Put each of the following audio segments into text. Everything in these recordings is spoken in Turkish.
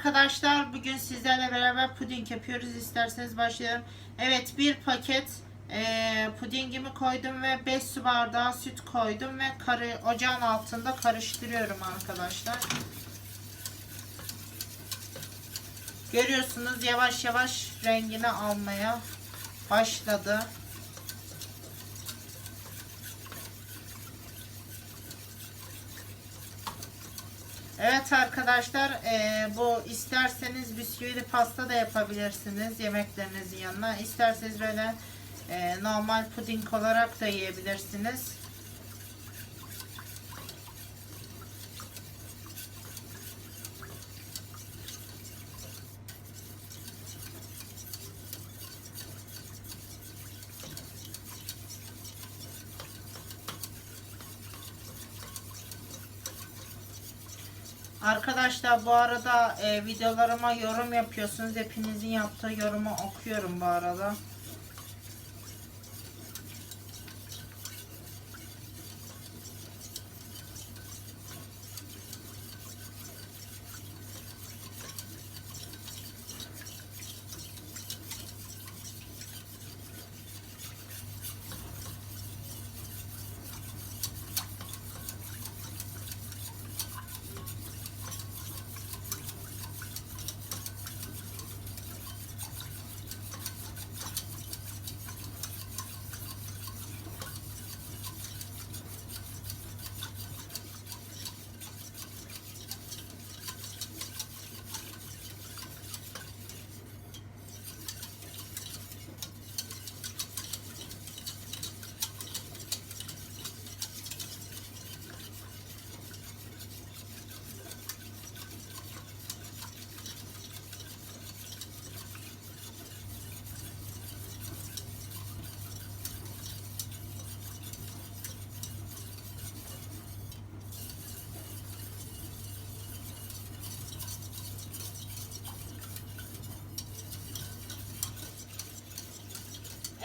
arkadaşlar bugün sizlerle beraber puding yapıyoruz. İsterseniz başlayalım. Evet bir paket eee, pudingimi koydum ve 5 su bardağı süt koydum ve karı, ocağın altında karıştırıyorum arkadaşlar. Görüyorsunuz yavaş yavaş rengini almaya başladı. Evet arkadaşlar eee, bu isterseniz bisküvili pasta da yapabilirsiniz yemeklerinizin yanına. İsterseniz böyle eee, normal puding olarak da yiyebilirsiniz. Arkadaşlar bu arada e, videolarıma yorum yapıyorsunuz. Hepinizin yaptığı yorumu okuyorum bu arada.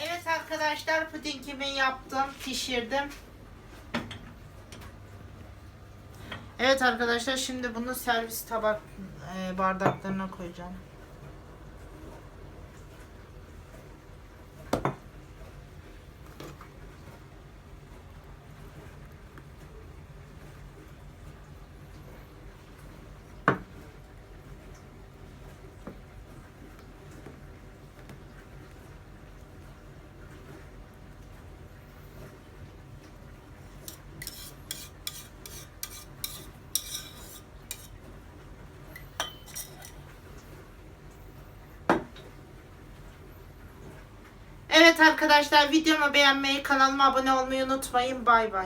Evet arkadaşlar pudingimi yaptım, pişirdim. Evet arkadaşlar şimdi bunu servis tabak e, bardaklarına koyacağım. Evet arkadaşlar videomu beğenmeyi, kanalıma abone olmayı unutmayın. Bay bay.